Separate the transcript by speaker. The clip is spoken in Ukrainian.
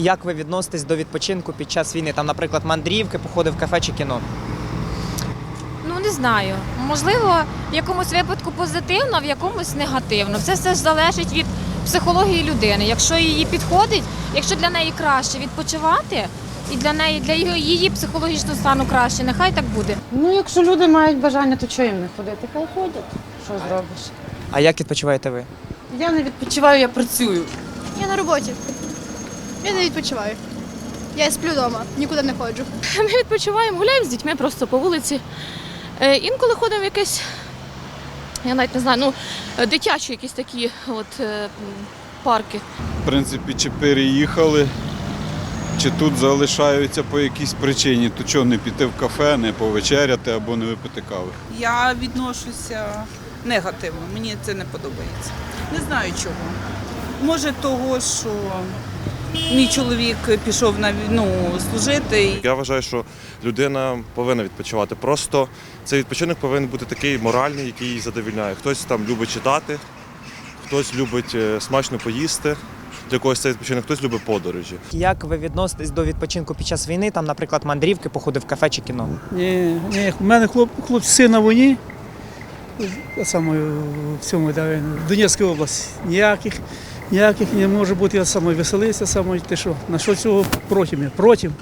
Speaker 1: Як ви відноситесь до відпочинку під час війни? Там, наприклад, мандрівки, походи в кафе чи кіно?
Speaker 2: Ну не знаю. Можливо, в якомусь випадку позитивно, а в якомусь негативно. Це все ж залежить від психології людини. Якщо її підходить, якщо для неї краще відпочивати, і для неї для її, її психологічного стану краще, нехай так буде.
Speaker 3: Ну, якщо люди мають бажання, то чого їм не ходити? Хай ходять. Що зробиш?
Speaker 1: А як відпочиваєте ви?
Speaker 3: Я не відпочиваю, я працюю.
Speaker 4: Я на роботі. Я не відпочиваю. Я сплю вдома, нікуди не ходжу.
Speaker 5: Ми відпочиваємо, гуляємо з дітьми просто по вулиці. Е, Інколи ходимо в якесь, я навіть не знаю, ну, е, дитячі якісь такі от, е, м, парки.
Speaker 6: В принципі, чи переїхали, чи тут залишаються по якійсь причині, то чого не піти в кафе, не повечеряти або не випити кави.
Speaker 7: Я відношуся негативно, мені це не подобається. Не знаю чого. Може того, що мій чоловік пішов на війну служити.
Speaker 8: Я вважаю, що людина повинна відпочивати. Просто цей відпочинок повинен бути такий моральний, який її задовільняє. Хтось там любить читати, хтось любить е, смачно поїсти. Для когось цей відпочинок, хтось любить подорожі.
Speaker 1: Як ви відноситесь до відпочинку під час війни? Там, наприклад, мандрівки, походи в кафе чи кіно?
Speaker 9: Ні, ні, у мене хлоп, хлоп син на війні, саме в цьому в Донецькій області. Ніяких, ніяких не може бути, я саме веселитися, саме те, що на що цього проти. Протім.